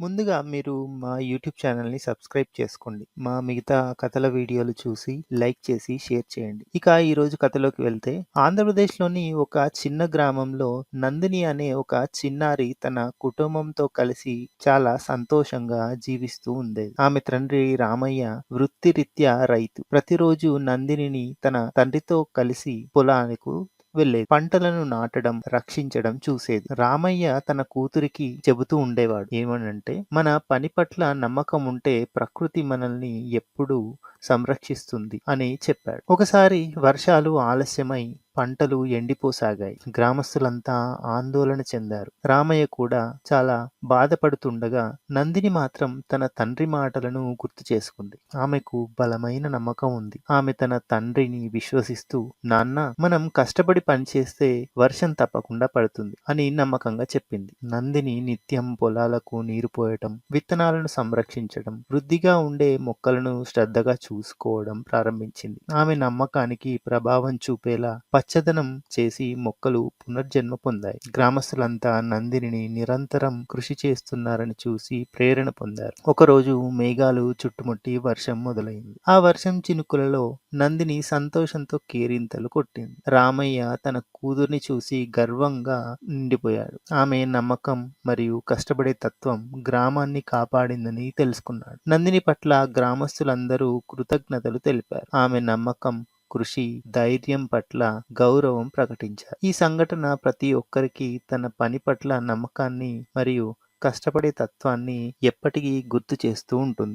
ముందుగా మీరు మా యూట్యూబ్ ఛానల్‌ని సబ్స్క్రైబ్ చేసుకోండి. మా మిగతా కథల వీడియోలు చూసి, లైక్ చేసి, షేర్ చేయండి. ఇక ఈరోజు కథలోకి వెళ్తే, ఆంధ్రప్రదేశ్‌లోని ఒక చిన్న గ్రామంలో నందిని అనే ఒక చిన్నారి తన కుటుంబంతో కలిసి చాలా సంతోషంగా జీవిస్తూ ఉండేది. ఆమె తండ్రి రామయ్య వృత్తిరీత్యా రైతు. ప్రతిరోజు నందినిని తన తండ్రితో కలిసి పొలాలకు వెళ్ళేది పంటలను నాటడం, రక్షించడం చూసేది. రామయ్య తన కూతురికి చెబుతూ ఉండేవాడు. ఏమనంటే, "మన పని పట్ల నమ్మకం ఉంటే ప్రకృతి మనల్ని ఎప్పుడూ సంరక్షిస్తుంది" అని చెప్పాడు. ఒకసారి వర్షాలు ఆలస్యమై పంటలు ఎండిపోసాగాయి. గ్రామస్తులంతా ఆందోళన చెందారు. రామయ్య కూడా చాలా బాధపడుతుండగా, నందిని మాత్రం తన తండ్రి మాటలను గుర్తు చేసుకుంది. ఆమెకు బలమైన నమ్మకం ఉంది. ఆమె తన తండ్రిని విశ్వసిస్తూ, నాన్న మనం కష్టపడి పనిచేస్తే వర్షం తప్పకుండా పడుతుంది" అని నమ్మకంగా చెప్పింది. నందిని నిత్యం పొలాలకు నీరు పోయటం, విత్తనాలను సంరక్షించడం, వృద్ధిగా ఉండే మొక్కలను శ్రద్ధగా చూసుకోవడం ప్రారంభించింది. ఆమె నమ్మకానికి ప్రభావం చూపేలా పచ్చదనం చేసి మొక్కలు పునర్జన్మ పొందాయి. గ్రామస్తులంతా నందినిని నిరంతరం కృషి చేస్తున్నారని చూసి ప్రేరణ పొందారు. ఒకరోజు మేఘాలు చుట్టుముట్టి వర్షం మొదలైంది. ఆ వర్షం చినుకులలో నందిని సంతోషంతో కేరింతలు కొట్టింది. రామయ్య తన కూతుర్ని చూసి గర్వంగా నిండిపోయాడు. ఆమె నమ్మకం మరియు కష్టపడే తత్వం గ్రామాన్ని కాపాడిందని తెలుసుకున్నాడు. నందిని పట్ల గ్రామస్తులందరూ కృతజ్ఞతలు తెలిపారు. ఆమె నమ్మకం, కృషి, ధైర్యం పట్ల గౌరవం ప్రకటించారు. ఈ సంఘటన ప్రతి ఒక్కరికి తన పని పట్ల నమ్మకాన్ని మరియు కష్టపడే తత్వాన్ని ఎప్పటికీ గుర్తు చేస్తూ ఉంటుంది.